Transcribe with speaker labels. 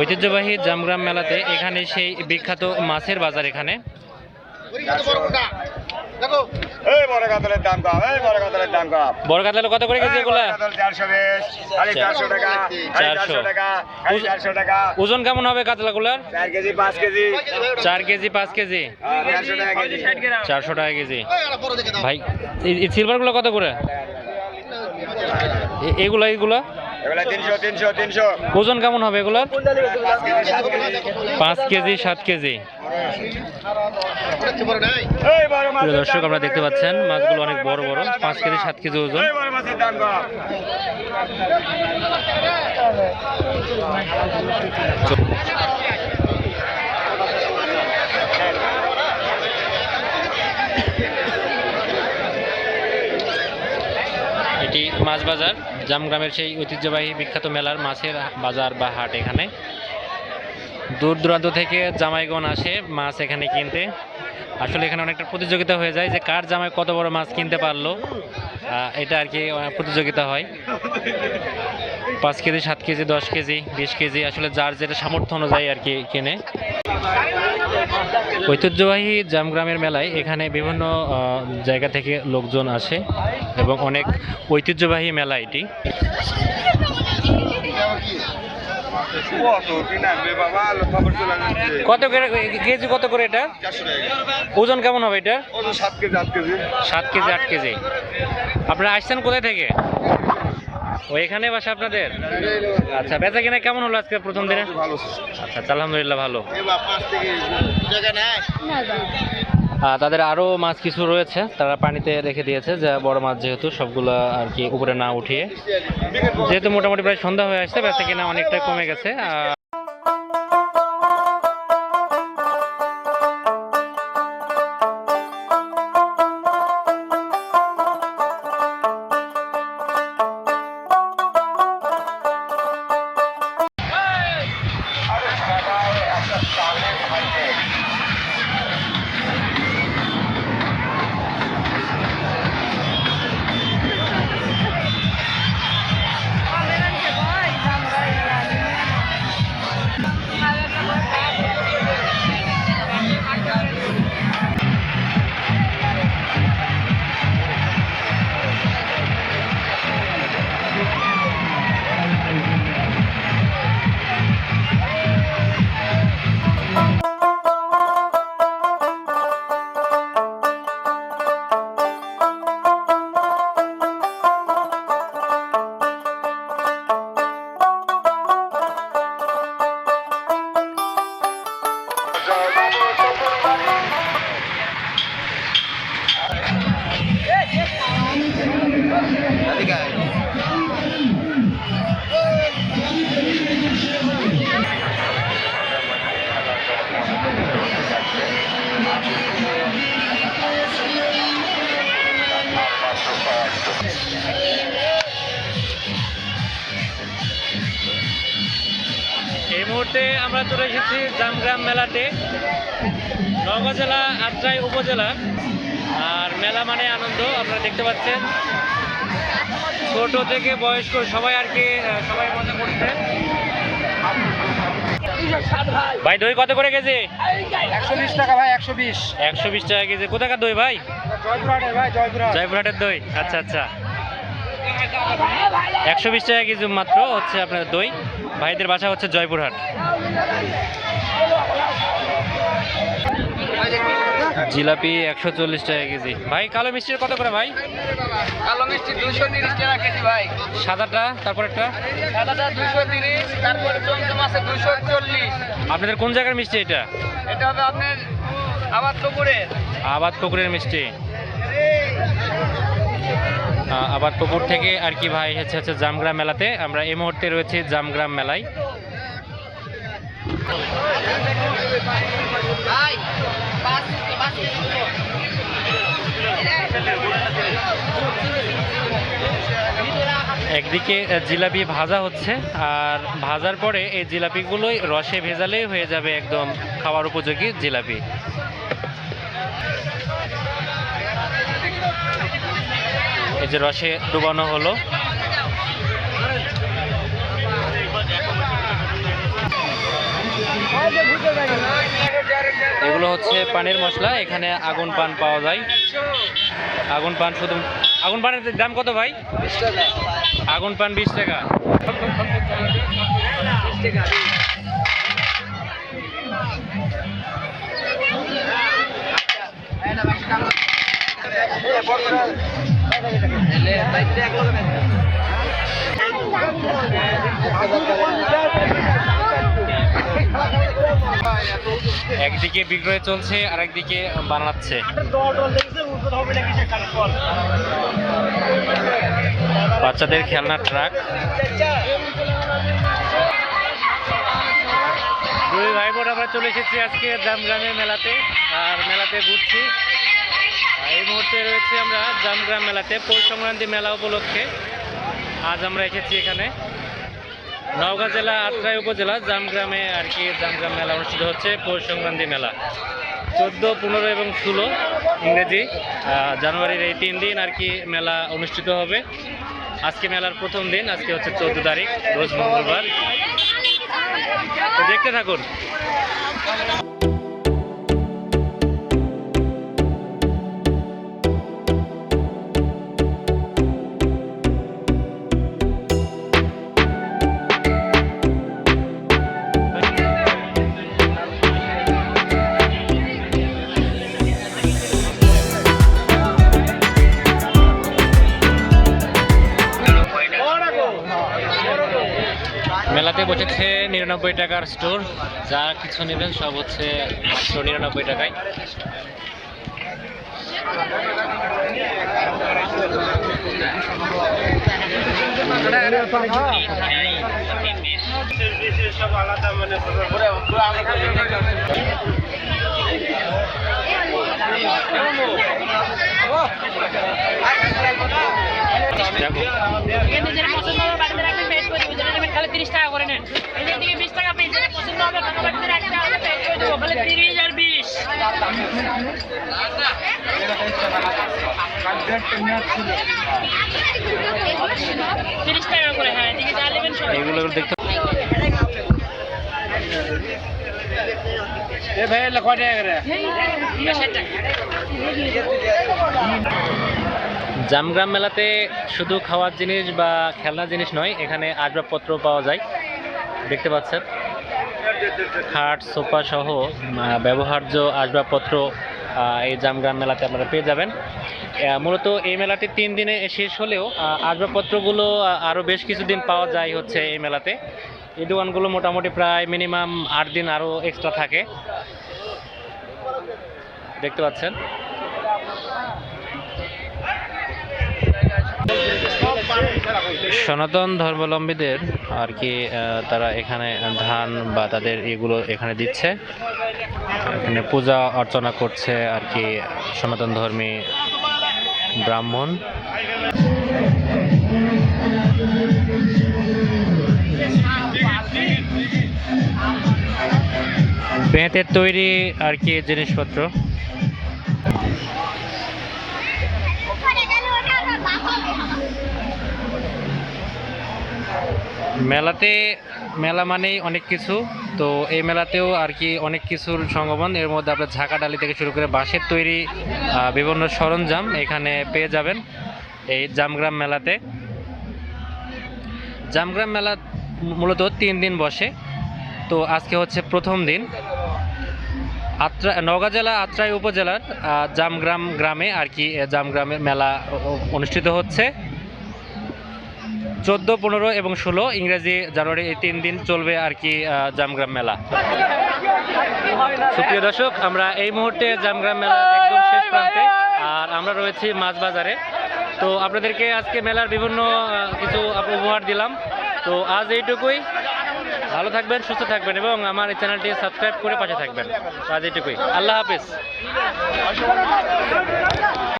Speaker 1: ঐতিহ্যবাহী জামগ্রাম মেলাতে এখানে সেই বিখ্যাত মাছের বাজার এখানে।
Speaker 2: এই বড় কাতলের দাম কম এই বড় কাতলের দাম কম।
Speaker 1: বড় কাতলা কত করে কেজি এগুলা?
Speaker 2: চারশো বেশ খালি চারশো টাকা চারশো। টাকা চারশো টাকা।
Speaker 1: ওজন কেমন হবে কাতলাগুলার?
Speaker 2: চার কেজি পাঁচ কেজি।
Speaker 1: চার কেজি পাঁচ কেজি?
Speaker 2: হ্যাঁ, চারশো টাকা কেজি।
Speaker 1: ভাই এই সিলভারগুলো কত করে? এগুলা এগুলা? ওজন কেমন হবে এগুলার?
Speaker 2: পাঁচ কেজি সাত কেজি।
Speaker 1: দর্শক আপনারা দেখতে পাচ্ছেন মাছগুলো অনেক বড় বড় পাঁচ কেজি সাত কেজি ওজন
Speaker 2: এই বড় মাছের দাম কম
Speaker 1: এটি মাছ বাজার জামগ্রামের সেই ঐতিহ্যবাহী বিখ্যাত মেলার মাছের বাজার বা হাট এখানে। দূর দূরান্ত থেকে জামাইগণ আসে মাছ এখানে কিনতে। আসলে এখানে অনেকটা প্রতিযোগিতা হয়ে যায় যে কার জামাই কত বড় মাছ কিনতে পারল। এটা আর কি প্রতিযোগিতা হয়। পাঁচ কেজি, সাত কেজি, দশ কেজি, বিশ কেজি, আসলে যার যেটা সামর্থ্য অনুযায়ী আর কি কেনে। ঐতিহ্যবাহী জামগ্রামের মেলায় এখানে বিভিন্ন জায়গা থেকে লোকজন আসে এবং অনেক ঐতিহ্যবাহী মেলা এটি।
Speaker 2: কত
Speaker 1: কেজি কত করে এটা? ওজন কেমন হবে এটা?
Speaker 2: সাত কেজি আট কেজি।
Speaker 1: সাত কেজি আট কেজি। আপনারা আসছেন কোথায় থেকে? ও এখানে বাসা আপনাদের? আচ্ছা বেচা কিনা কেমন হলো আজকে প্রথম দিনে? আচ্ছা আচ্ছা, আলহামদুলিল্লাহ ভালো। তাদের আরও মাছ কিছু রয়েছে তারা পানিতে রেখে দিয়েছে যা বড় মাছ যেহেতু সবগুলো আর কি উপরে না উঠিয়ে। যেহেতু মোটামুটি প্রায় সন্ধ্যা হয়ে আসছে বেচা কিনা অনেকটা কমে গেছে এই মুহূর্তে আমরা চলে এসেছি জামগ্রাম মেলাতে। নওগাঁ জেলা আত্রাই উপজেলা। আর মেলা মানে আনন্দ আপনারা দেখতে পাচ্ছেন। ছোট থেকে বয়স্ক সবাই আর কি সবাই মজা করছে। ভাই দই কত করে কেজি?
Speaker 2: একশো বিশ টাকা ভাই একশো বিশ।
Speaker 1: একশো বিশ টাকা কেজি। কোথাকার দই ভাই?
Speaker 2: জয়পুরহাটের
Speaker 1: দই? আচ্ছা আচ্ছা। একশো বিশ টাকা কেজি মাত্র হচ্ছে আপনার দই। ভাইদের বাসা হচ্ছে জয়পুরহাট। জিলাপি একশো চল্লিশ টাকা কেজি। ভাই কালো মিষ্টির কত করে ভাই?
Speaker 3: কালো মিষ্টি দুশো তিরিশ টাকা কেজি ভাই।
Speaker 1: সাদাটা তারপর একটা?
Speaker 3: সাদাটা দুশো তিরিশ তারপরে চমচম আছে দুশো চল্লিশ।
Speaker 1: আপনাদের কোন জায়গার মিষ্টি এটা?
Speaker 3: এটা হবে আপনার আবার পুকুরের
Speaker 1: আবাদ পুকুরের মিষ্টি। আবাদ পুকুর থেকে আর কি ভাই হচ্ছে হচ্ছে জামগ্রাম মেলাতে। আমরা এই মুহূর্তে রয়েছি জামগ্রাম মেলায়। একদিকে জিলাপি ভাজা হচ্ছে আর ভাজার পরে এই জিলাপিগুলোই রসে ভেজালেই হয়ে যাবে একদম খাওয়ার উপযোগী জিলাপি। এই যে রসে ডুবানো হলো। এগুলো হচ্ছে পানির মশলা, এখানে আগুন পান পাওয়া যায়। আগুন পান শুধু, আগুন পানের দাম কত ভাই? আগুন পান বিশ টাকা। একদিকে বিক্রয় চলছে আর একদিকে বানাচ্ছে। বাচ্চাদের খেলনা ট্রাক। দুই ভাই বোন আমরা চলে এসেছি আজকে জামগ্রামের মেলাতে, আর মেলাতে ঘুরছি। এই মুহূর্তে রয়েছে আমরা জামগ্রাম মেলাতে। পৌষ সংক্রান্তি মেলা উপলক্ষে আজ আমরা এসেছি এখানে। নওগাঁ জেলা আত্রাই উপজেলা জামগ্রামে আর কি জামগ্রাম মেলা অনুষ্ঠিত হচ্ছে, পৌষ সংক্রান্তি মেলা। চোদ্দ, পনেরো এবং ষোলো ইংরেজি জানুয়ারির এই তিন দিন আর কি মেলা অনুষ্ঠিত হবে। আজকে মেলার প্রথম দিন, আজকে হচ্ছে চোদ্দ তারিখ, রোজ মঙ্গলবার। দেখতে থাকুন। নিরানব্বই টাকার স্টোর। যা কিছু নেবেন সব হচ্ছে মাত্র নিরানব্বই টাকায়। দেখো
Speaker 4: এখানে যেটা পছন্দ হবে বাড়িতে রাখবেন পেড করে দেবো যেটা নেবেন খালি তিরিশ টাকা করে নেন এখান থেকে বিশ টাকা পেয়ে যেটা পছন্দ হবে টাকা বাড়িতে রাখতে হবে পেড করে দেবো খালি তিরিশ আর বিশ টাকা
Speaker 1: জামগ্রাম মেলাতে শুধু খাওয়ার জিনিস বা খেলনা জিনিস নয়, এখানে আসবাবপত্র পাওয়া যায়। দেখতে পাচ্ছেন। খাট, সোফা সহ ব্যবহার্য আসবাবপত্র এই জামগ্রাম মেলাতে আপনারা পেয়ে যাবেন। মূলত এই মেলাটি তিন দিনে শেষ হলেও আসবাবপত্রগুলো আরও বেশ কিছুদিন পাওয়া যায় হচ্ছে এই মেলাতে। এই দোকানগুলো মোটামুটি প্রায় মিনিমাম আট দিন আরও এক্সট্রা থাকে। দেখতে পাচ্ছেন? সনাতন ধর্মাবলম্বীদের আর কি তারা এখানে ধান বা তাদের এগুলো এখানে দিচ্ছে। এখানে পূজা অর্চনা করছে আর কি সনাতন ধর্মী ব্রাহ্মণ। বেতের তৈরি আর কি জিনিসপত্র। মেলাতে, মেলা মানেই অনেক কিছু। তো এই মেলাতেও আর কি অনেক কিছুর সঙ্গমন এর মধ্যে আপনার ঝাঁকা ডালি থেকে শুরু করে বাঁশের তৈরি বিভিন্ন সরঞ্জাম এখানে পেয়ে যাবেন এই জামগ্রাম মেলাতে। জামগ্রাম মেলা মূলত তিন দিন বসে। তো আজকে হচ্ছে প্রথম দিন। আত্রা, নওগাঁ জেলা, আত্রাই উপজেলার জামগ্রাম গ্রামে আর কি জামগ্রামের মেলা অনুষ্ঠিত হচ্ছে। চোদ্দ, পনেরো এবং ষোলো, ইংরেজি জানুয়ারি এই তিন দিন চলবে আর কি জামগ্রাম মেলা। সুপ্রিয় দর্শক, আমরা এই মুহূর্তে জামগ্রাম মেলার একদম শেষ প্রান্তে, আর আমরা রয়েছি মাছ বাজারে তো আপনাদেরকে আজকে মেলার বিভিন্ন কিছু উপহার দিলাম। তো আজ এইটুকুই। ভালো থাকবেন, সুস্থ থাকবেন এবং আমার এই চ্যানেলটি সাবস্ক্রাইব করে পাশে থাকবেন। আজ এইটুকুই। আল্লাহ হাফিজ।